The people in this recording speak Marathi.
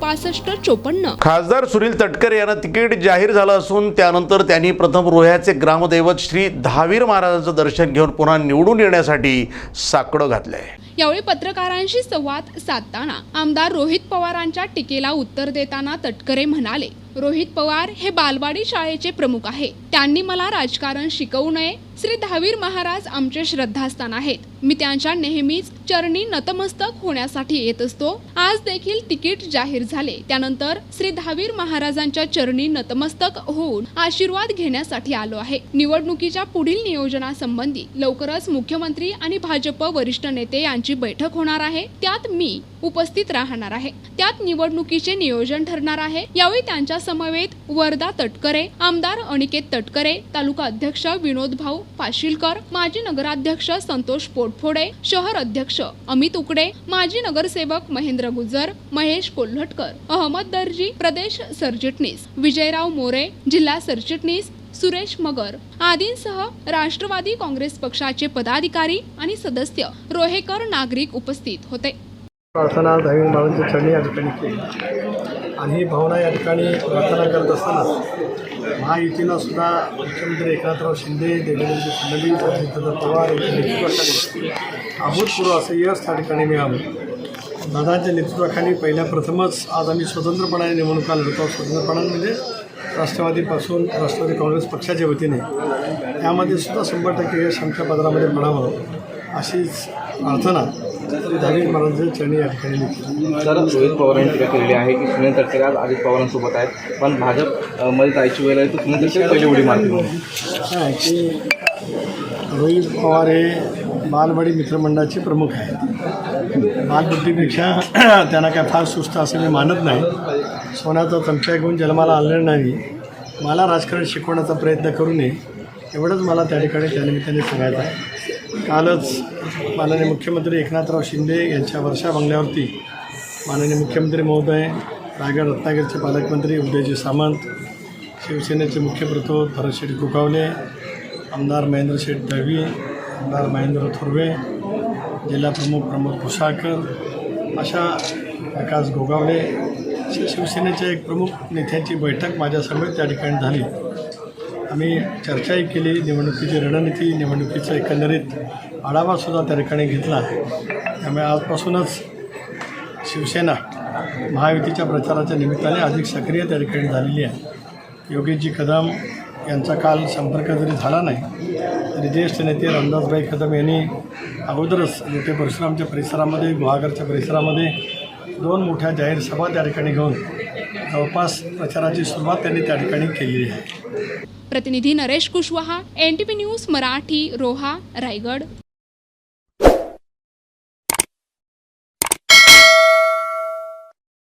पासष्ट चोपन्न. खासदार सुनील तटकरे यांना तिकीट जाहीर झालं असून त्यानंतर त्यांनी प्रथम रोह्याचे ग्रामदैवत श्री दहावीर महाराजांचं दर्शन घेऊन पुन्हा निवडून येण्यासाठी साकडं घातलंय. यावेळी पत्रकारांशी संवाद साधताना आमदार रोहित पवारांच्या टीकेला उत्तर देताना तटकरे म्हणाले रोहित पवार हे बालवाडी शाळेचे प्रमुख आहे त्यांनी मला राजकारण शिकवू नये. श्री दहावीर महाराज आमचे श्रद्धास्थान आहेत. मी त्यांच्या नेहमीच चरणी नतमस्तक होण्यासाठी येत असतो. आज देखील तिकीट जाहीर झाले. त्यानंतर श्री धावीर महाराजांच्या चरणी नतमस्तक होऊन आशीर्वाद घेण्यासाठी आलो आहे. निवडणुकीच्या पुढील नियोजनासंबंधी लवकरच मुख्यमंत्री आणि भाजप वरिष्ठ नेते यांची बैठक होणार आहे. त्यात मी उपस्थित राहणार आहे. त्यात निवडणुकीचे नियोजन ठरणार आहे. यावेळी त्यांच्या समवेत वर्धा तटकरे आमदार अनिकेत तटकरे तालुका अध्यक्ष विनोद भाऊ पाशीलकर माजी नगराध्यक्ष संतोष पोटफोडे शहर अध्यक्ष अमित उकडे माजी नगरसेवक महेंद्र गुजर महेश कोल्हटकर अहमद दर्जी प्रदेश सरचिटणीस विजयराव मोरे जिल्हा सरचिटणीस सुरेश मगर आदींसह राष्ट्रवादी काँग्रेस पक्षाचे पदाधिकारी आणि सदस्य रोहेकर नागरिक उपस्थित होते. प्रार्थना चरणी या ठिकाणी केली. आणि ही भावना या ठिकाणी प्रार्थना करत असताना महायुतीनं सुद्धा मुख्यमंत्री एकनाथराव शिंदे देवेंद्र फडणवीस अजितदादा पवार यांच्या नेतृत्वाखाली अभूतपूर्व असं यश त्या ठिकाणी मिळालं. दादांच्या नेतृत्वाखाली पहिल्या प्रथमच आज आम्ही स्वतंत्रपणाने निवडणुका लढतो स्वतंत्रपणाने म्हणजे राष्ट्रवादीपासून राष्ट्रवादी काँग्रेस पक्षाच्या वतीने त्यामध्ये सुद्धा शंभर टक्के यश आमच्या पदरामध्ये म्हणावं अशीच प्रार्थना श्री धार्मिक या ठिकाणी तर रोहित पवारांनी टीका केलेली आहे की सुनील तटकरे आज अजित पवारांसोबत आहेत. पण भाजपमध्ये जायची वेळ आहे तर सुनील तटकरे पहिली उडी मारतील की रोहित पवार हे बालवाडी मित्रमंडळाचे प्रमुख आहेत. बालबुद्धीपेक्षा त्यांना काय फार सुस्त असं मी मानत नाही. सोन्याचा चमचा घेऊन जन्माला आलेलं नाही. मला राजकारण शिकवण्याचा प्रयत्न करू नये. एवढंच मला त्या ठिकाणी त्यानिमित्ताने सांगायचं आहे. कालच माननीय मुख्यमंत्री एकनाथराव शिंदे यांच्या वर्षा बंगल्यावरती माननीय मुख्यमंत्री महोदय रायगड रत्नागिरीचे पालकमंत्री उदयजी सामंत शिवसेनेचे मुख्य प्रतोद भरतशेठ गोगावले आमदार महेंद्र शेठ दळवी आमदार महेंद्र थोरवे जिल्हाप्रमुख प्रमोद कुशाळकर अशा विकास गोगावले. शिवसेनेच्या एक प्रमुख नेत्यांची बैठक माझ्यासमोर त्या ठिकाणी झाली. आम्ही चर्चाही केली निवडणुकीची रणनीती निवडणुकीचा एकंदरीत आढावासुद्धा त्या ठिकाणी घेतला. त्यामुळे आजपासूनच शिवसेना महायुतीच्या प्रचाराच्या निमित्ताने अधिक सक्रिय त्या ठिकाणी झालेली आहे. योगेशजी कदम यांचा काल संपर्क जरी झाला नाही तरी ज्येष्ठ नेते रामदासभाई कदम यांनी अगोदरच मोठे परशुरामच्या परिसरामध्ये गुहागरच्या परिसरामध्ये दोन मोठ्या जाहीर सभा त्या ठिकाणी घेऊन जवळपास प्रचाराची सुरुवात त्यांनी त्या ठिकाणी केली आहे. प्रतिनिधी Naresh Kushwaha N T news Marathi Roha Raigad.